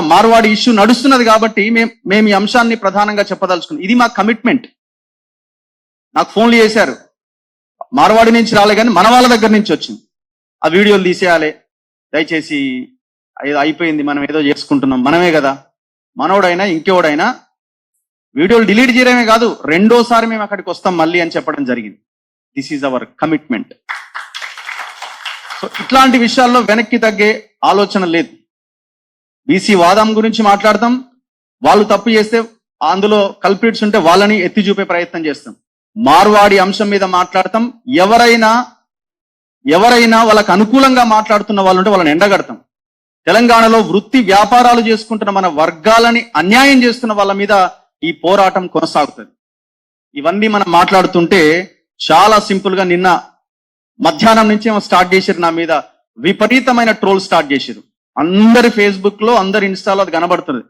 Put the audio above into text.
Marwadi issue నడుస్తున్నది కాబట్టి మేము మేము ఈ అంశాన్ని ప్రధానంగా చెప్పదలుచుకున్నాం. ఇది మా కమిట్మెంట్. నాకు ఫోన్లు చేశారు. మార్వాడి నుంచి రాలే కానీ మన వాళ్ళ దగ్గర నుంచి వచ్చింది. ఆ వీడియోలు తీసేయాలి. దయచేసి ఏదో అయిపోయింది మనం ఏదో చేసుకుంటున్నాం. మనమే కదా. మనోడైనా ఇంకెవడైనా వీడియోలు డిలీట్ చేయడమే కాదు రెండోసారి మేము అక్కడికి వస్తాం మళ్ళీ అని చెప్పడం జరిగింది. This is our commitment so ఇట్లాంటి విషయాల్లో వెనక్కి తగ్గే ఆలోచన లేదు. బీసీ వాదం గురించి మాట్లాడతాం. వాళ్ళు తప్పు చేస్తే అందులో కల్పిట్స్ ఉంటే వాళ్ళని ఎత్తి చూపే ప్రయత్నం చేస్తాం. మార్వాడి అంశం మీద మాట్లాడతాం. ఎవరైనా ఎవరైనా వాళ్ళకు అనుకూలంగా మాట్లాడుతున్న వాళ్ళు ఉంటే వాళ్ళని ఎండగడతాం. తెలంగాణలో వృత్తి వ్యాపారాలు చేసుకుంటున్న మన వర్గాలని అన్యాయం చేస్తున్న వాళ్ళ మీద ఈ పోరాటం కొనసాగుతుంది. ఇవన్నీ మనం మాట్లాడుతుంటే చాలా సింపుల్గా నిన్న మధ్యాహ్నం నుంచి స్టార్ట్ చేశారు నా మీద విపరీతమైన ట్రోల్ స్టార్ట్ చేశారు. అందరి ఫేస్బుక్లో అందరి ఇన్స్టాలో అది కనబడుతుంది.